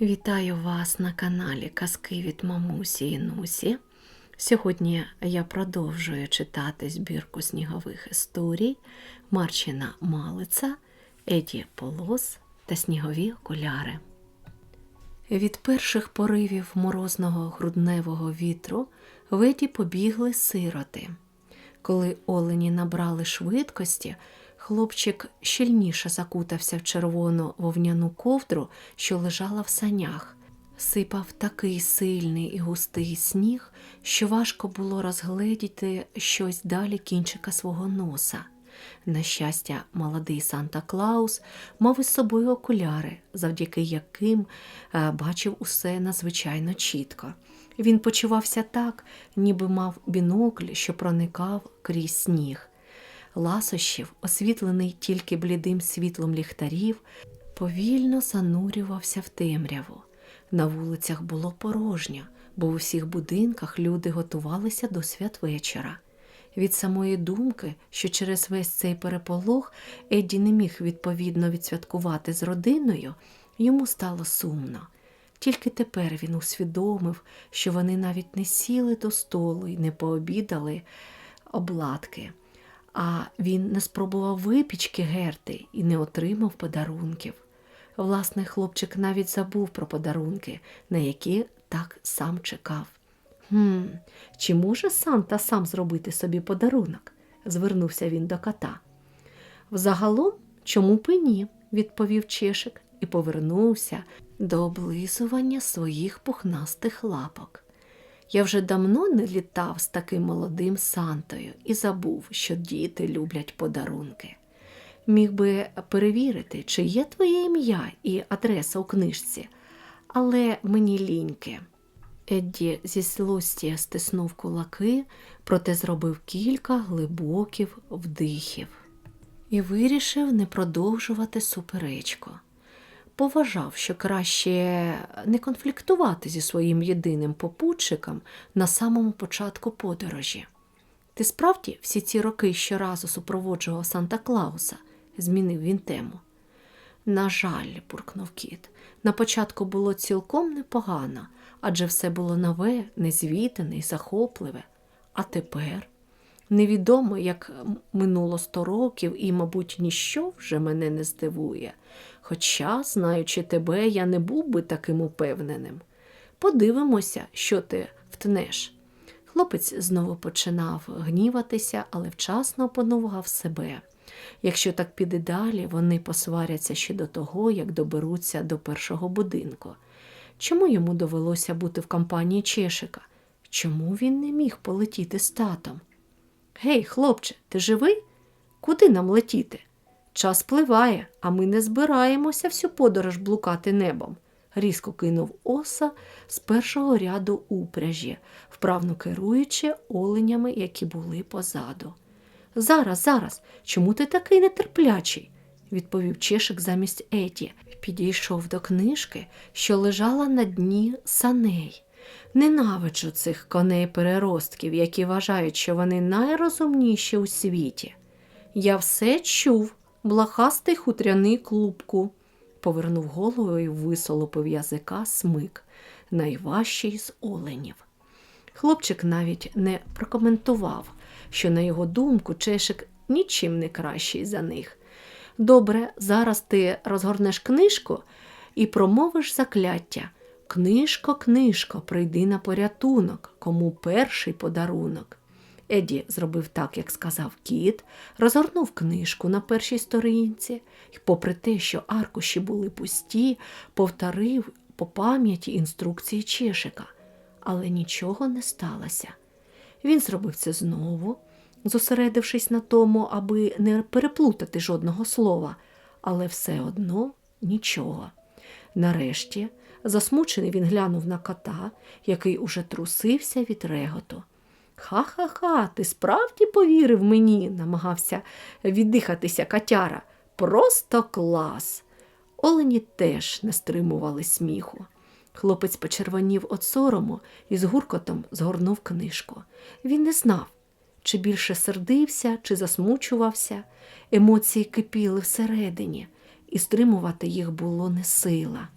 Вітаю вас на каналі Казки від Мамусі і Нусі. Сьогодні я продовжую читати збірку снігових історій Марчина Малиця, Еді Полос та Снігові окуляри. Від перших поривів морозного грудневого вітру в побігли сироти. Коли олені набрали швидкості, хлопчик щільніше закутався в червону вовняну ковдру, що лежала в санях. Сипав такий сильний і густий сніг, що важко було розгледіти щось далі кінчика свого носа. На щастя, молодий Санта Клаус мав із собою окуляри, завдяки яким е, бачив усе надзвичайно чітко. Він почувався так, ніби мав бінокль, що проникав крізь сніг. Ласощів, освітлений тільки блідим світлом ліхтарів, повільно занурювався в темряву. На вулицях було порожньо, бо в усіх будинках люди готувалися до святвечора. Від самої думки, що через весь цей переполох Едді не міг відповідно відсвяткувати з родиною, йому стало сумно. Тільки тепер він усвідомив, що вони навіть не сіли до столу і не пообідали обладки, а він не спробував випічки герти і не отримав подарунків. Власне, хлопчик навіть забув про подарунки, на які так сам чекав. Хм, чи може Санта сам зробити собі подарунок? звернувся він до кота. Взагалом, чому б ні, відповів Чешик і повернувся до облизування своїх пухнастих лапок. Я вже давно не літав з таким молодим Сантою і забув, що діти люблять подарунки. Міг би перевірити, чи є твоє ім'я і адреса у книжці, але мені ліньки. Едді зі злості стиснув кулаки, проте зробив кілька глибоких вдихів і вирішив не продовжувати суперечку. Поважав, що краще не конфліктувати зі своїм єдиним попутчиком на самому початку подорожі. Ти справді всі ці роки щоразу супроводжував Санта Клауса, змінив він тему. На жаль, буркнув кіт, на початку було цілком непогано, адже все було нове, незвітане і захопливе. А тепер невідомо, як минуло сто років, і, мабуть, ніщо вже мене не здивує. Хоча, знаючи тебе, я не був би таким упевненим. Подивимося, що ти втнеш. Хлопець знову починав гніватися, але вчасно опанував себе. Якщо так піде далі, вони посваряться ще до того, як доберуться до першого будинку. Чому йому довелося бути в компанії Чешика? Чому він не міг полетіти з татом? Гей, хлопче, ти живий? Куди нам летіти? Час пливає, а ми не збираємося всю подорож блукати небом. Різко кинув оса з першого ряду упряжі, вправно керуючи оленями, які були позаду. Зараз, зараз, чому ти такий нетерплячий? відповів Чешик замість Еді. Підійшов до книжки, що лежала на дні саней. Ненавиджу цих коней переростків, які вважають, що вони найрозумніші у світі. Я все чув, блахастий хутряний клубку, повернув голову і висолопив язика смик, найважчий з оленів. Хлопчик навіть не прокоментував, що, на його думку, Чешик нічим не кращий за них. Добре, зараз ти розгорнеш книжку і промовиш закляття. Книжко, книжко, прийди на порятунок, кому перший подарунок. Еді зробив так, як сказав кіт, розгорнув книжку на першій сторінці і, попри те, що аркуші були пусті, повторив по пам'яті інструкції Чешика, але нічого не сталося. Він зробив це знову, зосередившись на тому, аби не переплутати жодного слова, але все одно нічого. Нарешті, засмучений, він глянув на кота, який уже трусився від реготу. Ха-ха-ха, ти справді повірив мені, намагався віддихатися котяра. Просто клас. Олені теж не стримували сміху. Хлопець почервонів від сорому і з гуркотом згорнув книжку. Він не знав, чи більше сердився, чи засмучувався. Емоції кипіли всередині, і стримувати їх було не сила.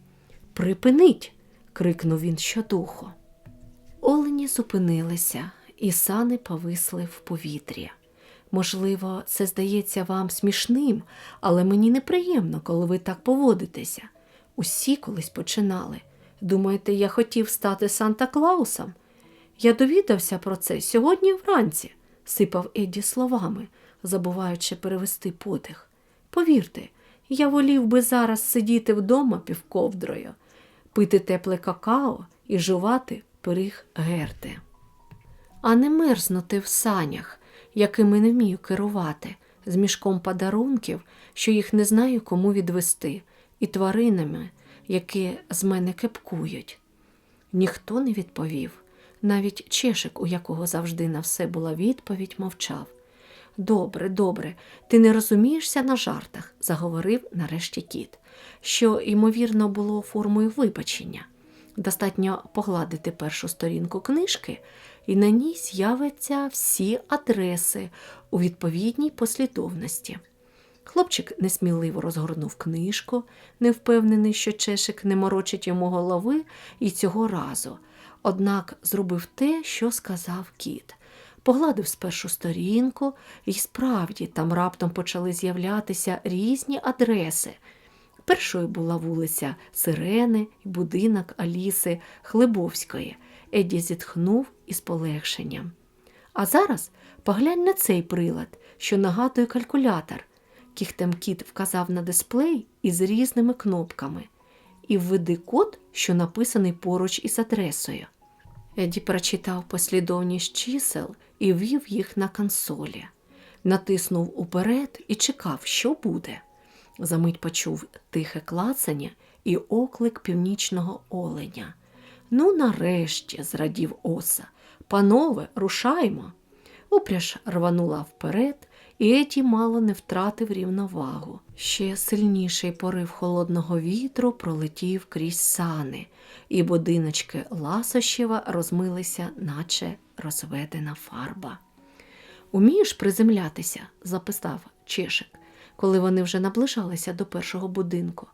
Припиніть. крикнув він щодуху. Олені зупинилися, і сани повисли в повітрі. Можливо, це здається вам смішним, але мені неприємно, коли ви так поводитеся. Усі колись починали. Думаєте, я хотів стати Санта Клаусом? Я довідався про це сьогодні вранці, сипав Едді словами, забуваючи перевести подих. Повірте, я волів би зараз сидіти вдома півковдрою, пити тепле какао і жувати пиріг герти, а не мерзнути в санях, якими не вмію керувати, з мішком подарунків, що їх не знаю кому відвести, і тваринами, які з мене кепкують. Ніхто не відповів. Навіть чешик, у якого завжди на все була відповідь, мовчав. Добре, добре, ти не розумієшся на жартах, заговорив нарешті кіт, що, ймовірно, було формою вибачення. Достатньо погладити першу сторінку книжки, і на ній з'являться всі адреси у відповідній послідовності. Хлопчик несміливо розгорнув книжку, не впевнений, що чешик не морочить йому голови і цього разу, однак зробив те, що сказав кіт. Погладив спершу сторінку, і справді там раптом почали з'являтися різні адреси. Першою була вулиця Сирени і будинок Аліси Хлебовської. Еді зітхнув із полегшенням. А зараз поглянь на цей прилад, що нагадує калькулятор. Кіхтем кіт вказав на дисплей із різними кнопками і введи код, що написаний поруч із адресою. Еді прочитав послідовність чисел і ввів їх на консолі. Натиснув уперед і чекав, що буде. Замить почув тихе клацання і оклик північного оленя. Ну, нарешті, зрадів оса. Панове, рушаймо. Упряж рванула вперед, і Еді мало не втратив рівновагу. Ще сильніший порив холодного вітру пролетів крізь сани, і будиночки Ласощева розмилися, наче розведена фарба. Умієш приземлятися? записав Чешик, коли вони вже наближалися до першого будинку.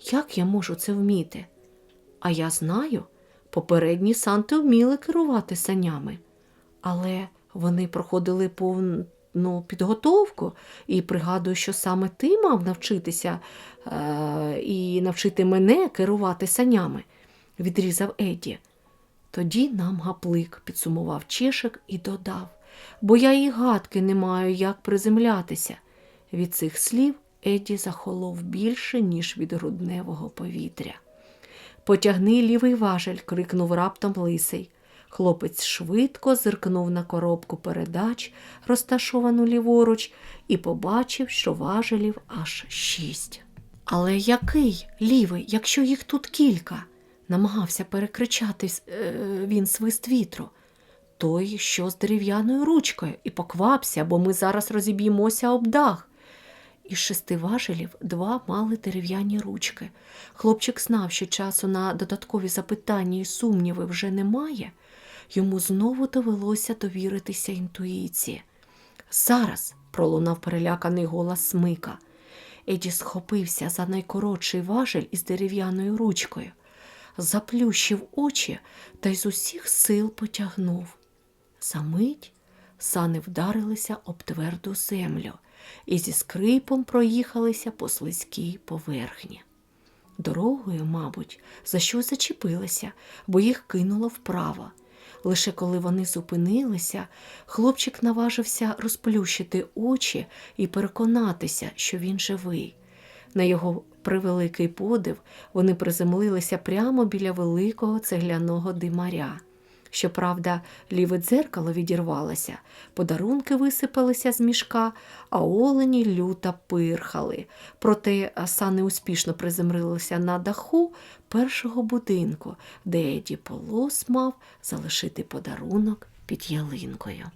Як я можу це вміти? А я знаю, попередні санти вміли керувати санями, але вони проходили повну підготовку і пригадую, що саме ти мав навчитися е- і навчити мене керувати санями, відрізав Еді. Тоді нам гаплик, підсумував Чешик і додав, бо я і гадки не маю, як приземлятися. Від цих слів Еді захолов більше, ніж від грудневого повітря. Потягни лівий важель, крикнув раптом лисий. Хлопець швидко зиркнув на коробку передач, розташовану ліворуч, і побачив, що важелів аж шість. Але який лівий, якщо їх тут кілька? намагався перекричати е, він свист вітру. Той, що з дерев'яною ручкою, і поквапся, бо ми зараз розіб'ємося об дах. Із шести важелів два мали дерев'яні ручки. Хлопчик знав, що часу на додаткові запитання і сумніви вже немає. Йому знову довелося довіритися інтуїції. Зараз, пролунав переляканий голос смика. Еді схопився за найкоротший важель із дерев'яною ручкою, заплющив очі та й з усіх сил потягнув. Замить сани вдарилися об тверду землю і зі скрипом проїхалися по слизькій поверхні. Дорогою, мабуть, за що зачепилися, бо їх кинуло вправо. Лише коли вони зупинилися, хлопчик наважився розплющити очі і переконатися, що він живий. На його превеликий подив вони приземлилися прямо біля великого цегляного димаря. Щоправда, ліве дзеркало відірвалося, подарунки висипалися з мішка, а олені люто пирхали. Проте сани успішно приземлилися на даху першого будинку, де Еді Полос мав залишити подарунок під ялинкою.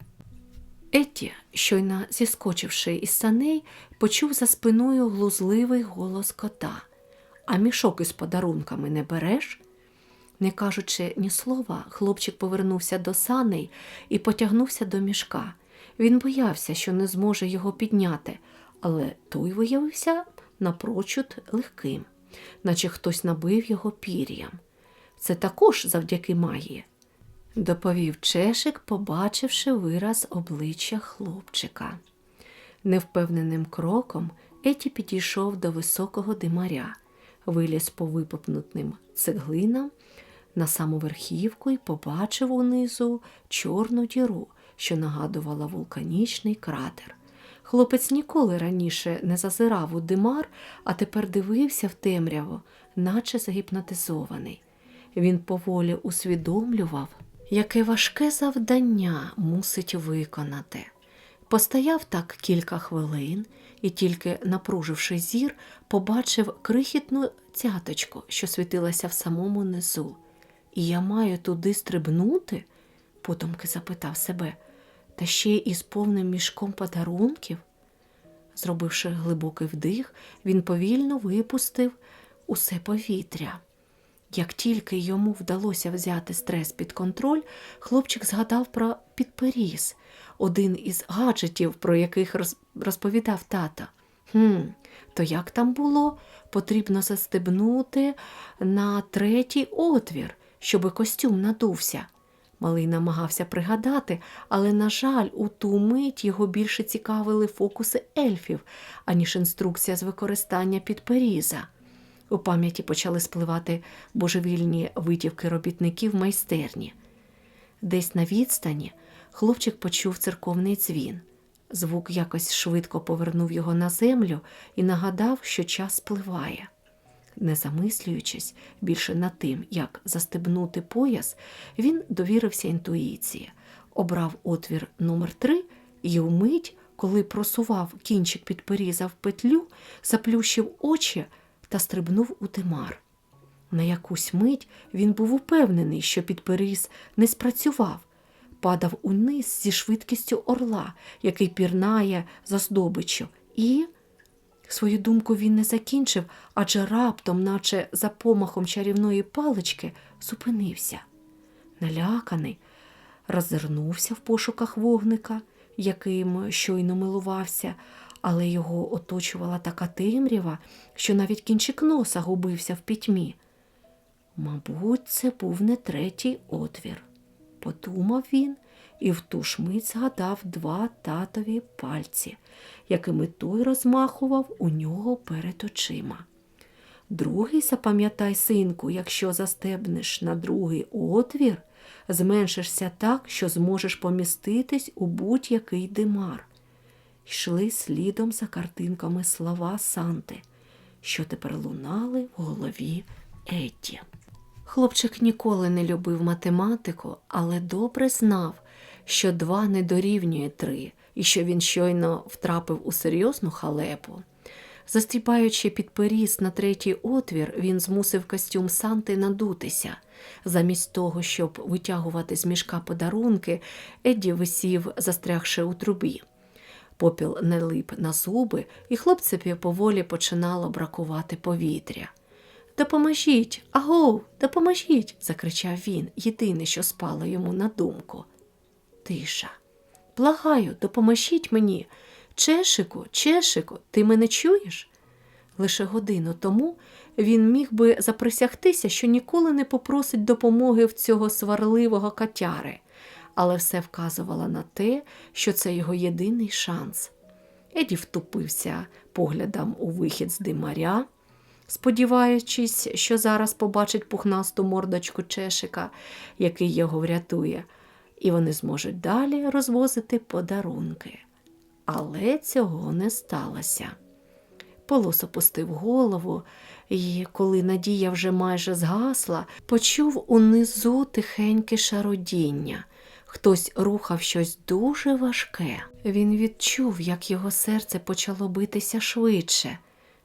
Етті, щойно зіскочивши із саней, почув за спиною глузливий голос кота. А мішок із подарунками не береш? Не кажучи ні слова, хлопчик повернувся до саней і потягнувся до мішка. Він боявся, що не зможе його підняти, але той виявився напрочуд легким. наче хтось набив його пір'ям. Це також завдяки магії, доповів Чешик, побачивши вираз обличчя хлопчика. Невпевненим кроком Еті підійшов до високого димаря, виліз по випопнутим цеглинам на саму верхівку і побачив унизу чорну діру, що нагадувала вулканічний кратер. Хлопець ніколи раніше не зазирав у димар, а тепер дивився в темряву, наче загіпнотизований. Він поволі усвідомлював, яке важке завдання мусить виконати. Постояв так кілька хвилин і, тільки напруживши зір, побачив крихітну цяточку, що світилася в самому низу. І я маю туди стрибнути? подумки запитав себе, та ще й із повним мішком подарунків. Зробивши глибокий вдих, він повільно випустив усе повітря. Як тільки йому вдалося взяти стрес під контроль, хлопчик згадав про підперіз, один із гаджетів, про яких розповідав тата. Хм, то як там було? Потрібно застебнути на третій отвір, щоби костюм надувся. Малий намагався пригадати, але, на жаль, у ту мить його більше цікавили фокуси ельфів, аніж інструкція з використання підперіза. У пам'яті почали спливати божевільні витівки робітників майстерні. Десь на відстані хлопчик почув церковний дзвін. Звук якось швидко повернув його на землю і нагадав, що час спливає. Не замислюючись більше над тим, як застебнути пояс, він довірився інтуїції, обрав отвір номер 3 і вмить, коли просував кінчик підперіза в петлю, заплющив очі та стрибнув у тимар. На якусь мить він був упевнений, що підперіз не спрацював, падав униз зі швидкістю орла, який пірнає за здобиччю, і. Свою думку він не закінчив, адже раптом, наче за помахом чарівної палички, зупинився. Наляканий, роззирнувся в пошуках вогника, яким щойно милувався, але його оточувала така темрява, що навіть кінчик носа губився в пітьмі. Мабуть, це був не третій отвір, подумав він і в ту ж мить згадав два татові пальці, якими той розмахував у нього перед очима. Другий, запам'ятай, синку, якщо застебнеш на другий отвір, зменшишся так, що зможеш поміститись у будь-який димар. Йшли слідом за картинками слова Санти, що тепер лунали в голові Етті. Хлопчик ніколи не любив математику, але добре знав, що два не дорівнює три, і що він щойно втрапив у серйозну халепу. Застібаючи підперіз на третій отвір, він змусив костюм Санти надутися. Замість того, щоб витягувати з мішка подарунки, Едді висів, застрягши у трубі. Попіл не лип на зуби, і хлопцеві поволі починало бракувати повітря. Допоможіть, агов, допоможіть, закричав він, єдине, що спало йому на думку. Тиша. Благаю, допоможіть мені. Чешику, чешику, ти мене чуєш? Лише годину тому він міг би заприсягтися, що ніколи не попросить допомоги в цього сварливого катяри, але все вказувало на те, що це його єдиний шанс. Еді втупився поглядом у вихід з димаря, сподіваючись, що зараз побачить пухнасту мордочку Чешика, який його врятує, і вони зможуть далі розвозити подарунки. Але цього не сталося. Полос опустив голову і, коли надія вже майже згасла, почув унизу тихеньке шародіння. Хтось рухав щось дуже важке. Він відчув, як його серце почало битися швидше.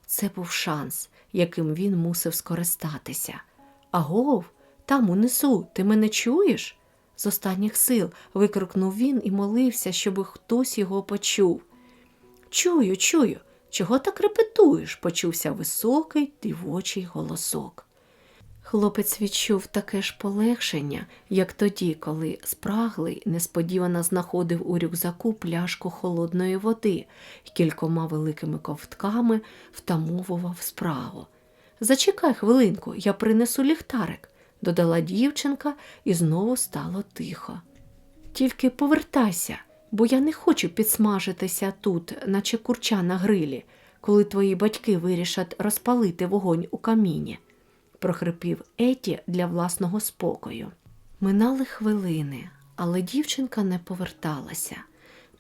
Це був шанс, яким він мусив скористатися. Агов, там унизу, ти мене чуєш? З останніх сил викрикнув він і молився, щоби хтось його почув. Чую, чую, чого так репетуєш? почувся високий дівочий голосок. Хлопець відчув таке ж полегшення, як тоді, коли спраглий несподівано знаходив у рюкзаку пляшку холодної води і кількома великими ковтками втамовував справу. Зачекай хвилинку, я принесу ліхтарик, додала дівчинка, і знову стало тихо. Тільки повертайся, бо я не хочу підсмажитися тут, наче курча на грилі, коли твої батьки вирішать розпалити вогонь у каміні, прохрипів Еті для власного спокою. Минали хвилини, але дівчинка не поверталася.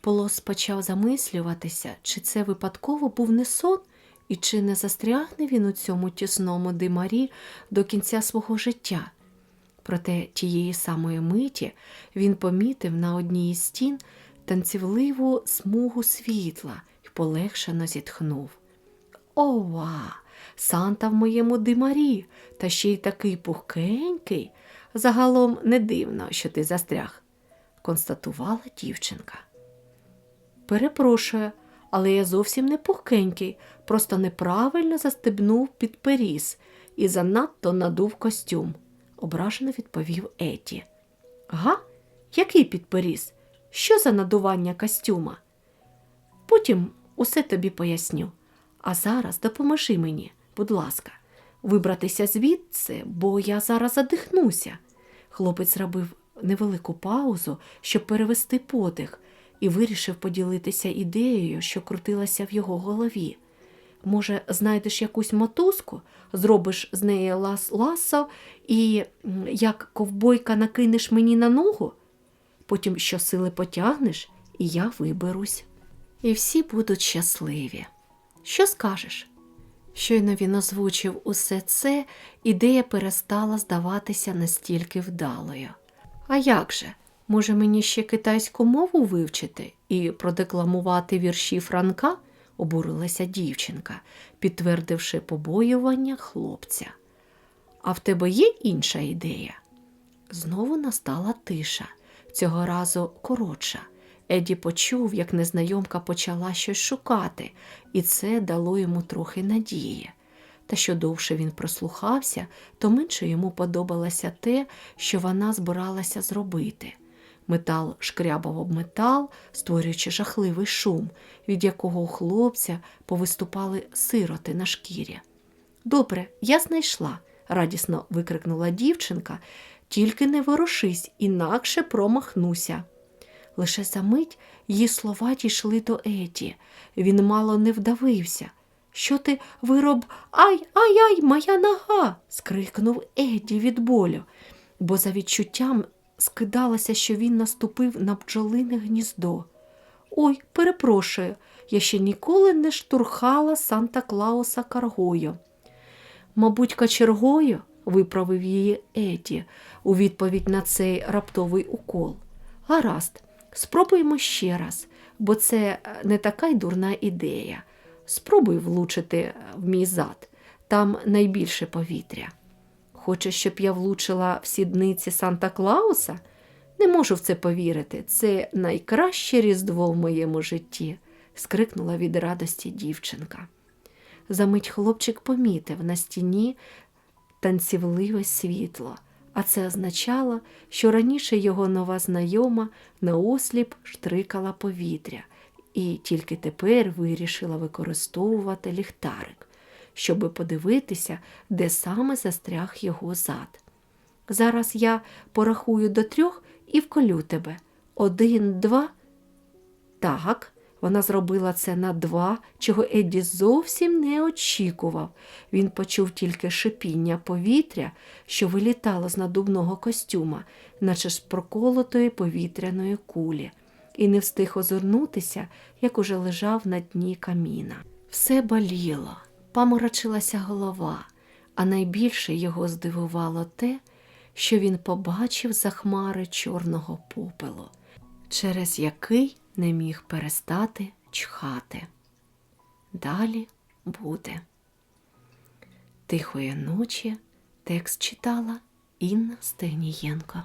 Полос почав замислюватися, чи це випадково був не сон, і чи не застрягне він у цьому тісному димарі до кінця свого життя. Проте тієї самої миті він помітив на одній із стін танцівливу смугу світла і полегшено зітхнув. Ова! Санта в моєму димарі, та ще й такий пухкенький. Загалом не дивно, що ти застряг, констатувала дівчинка. Перепрошую, але я зовсім не пухкенький, просто неправильно застебнув підперіз і занадто надув костюм, ображено відповів Еті. Га? Який підперіз? Що за надування костюма? Потім усе тобі поясню. А зараз допоможи мені, будь ласка, вибратися звідси, бо я зараз задихнуся. Хлопець зробив невелику паузу, щоб перевести подих, і вирішив поділитися ідеєю, що крутилася в його голові. Може, знайдеш якусь мотузку, зробиш з неї лас ласо і як ковбойка накинеш мені на ногу, потім щосили потягнеш, і я виберусь. І всі будуть щасливі. Що скажеш? Щойно він озвучив усе це, ідея перестала здаватися настільки вдалою. А як же? Може, мені ще китайську мову вивчити і продекламувати вірші Франка? Обурилася дівчинка, підтвердивши побоювання хлопця. А в тебе є інша ідея? Знову настала тиша, цього разу коротша. Еді почув, як незнайомка почала щось шукати, і це дало йому трохи надії. Та що довше він прослухався, то менше йому подобалося те, що вона збиралася зробити. Метал шкрябав об метал, створюючи жахливий шум, від якого у хлопця повиступали сироти на шкірі. Добре, я знайшла, радісно викрикнула дівчинка, тільки не ворушись, інакше промахнуся. Лише за мить її слова дійшли до Еті. Він мало не вдавився. Що ти вироб? Ай, ай, ай, моя нога. скрикнув Еді від болю, бо за відчуттям скидалося, що він наступив на бджолине гніздо. Ой, перепрошую, я ще ніколи не штурхала Санта Клауса каргою. Мабуть, качергою, виправив її Еді у відповідь на цей раптовий укол. Гаразд, спробуємо ще раз, бо це не така й дурна ідея. Спробуй влучити в мій зад, там найбільше повітря. Хочеш, щоб я влучила в сідниці Санта Клауса? Не можу в це повірити. Це найкраще різдво в моєму житті, скрикнула від радості дівчинка. Замить хлопчик помітив на стіні танцівливе світло, а це означало, що раніше його нова знайома наосліп штрикала повітря і тільки тепер вирішила використовувати ліхтарик, щоби подивитися, де саме застряг його зад. Зараз я порахую до трьох і вколю тебе. Один, два. Так, вона зробила це на два, чого Едді зовсім не очікував. Він почув тільки шипіння повітря, що вилітало з надувного костюма, наче з проколотої повітряної кулі, і не встиг озирнутися, як уже лежав на дні каміна. Все боліло, паморочилася голова, а найбільше його здивувало те, що він побачив за хмари чорного попелу, через який не міг перестати чхати. Далі буде. Тихої ночі текст читала Інна Стегнієнко.